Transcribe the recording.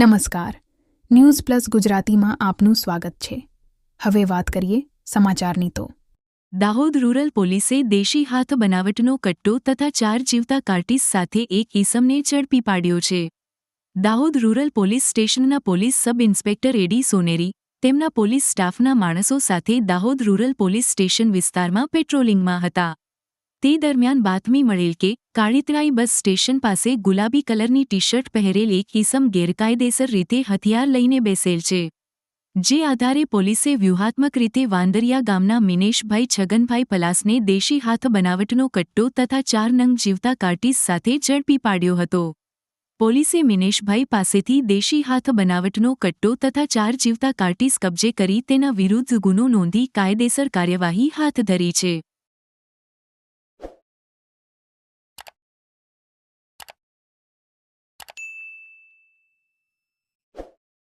નમસ્કાર. News plus ગુજરાતીમાં આપનું સ્વાગત છે. હવે વાત કરીએ સમાચારની તો. દાહોદ રૂરલ પોલીસે દેશી હાથ બનાવટનો કટ્ટો તથા ચાર જીવતા કાર્ટીસ સાથે એક ઈસમને ઝડપી પાડ્યો છે. દાહોદ રૂરલ પોલીસ સ્ટેશનના police sub inspector A D Soneri, તેમના પોલીસ સ્ટાફના માણસો સાથે દાહોદ રૂરલ પોલીસ સ્ટેશન વિસ્તારમાં પેટ્રોલિંગમાં હતા. તે દરમિયાન બાતમી મળેલ કે, કાળીતરાઈ બસ સ્ટેશન પાસે ગુલાબી કલરની ટી શર્ટ પહેરેલ એક ઇસમ ગેરકાયદેસર રીતે હથિયાર લઈને બેસેલ છે. જે આધારે પોલીસે વ્યૂહાત્મક રીતે વાંદરિયા ગામના મિનેશભાઈ છગનભાઈ પલાસને દેશી હાથ બનાવટનો કટ્ટો તથા ચાર નંગ જીવતા કાર્ટીસ સાથે ઝડપી પાડ્યો હતો. પોલીસે મિનેશભાઈ પાસેથી દેશી હાથ બનાવટનો કટ્ટો તથા ચાર જીવતા કાર્ટીસ કબજે કરી તેના વિરુદ્ધ ગુનો નોંધી કાયદેસર કાર્યવાહી હાથ ધરી છે.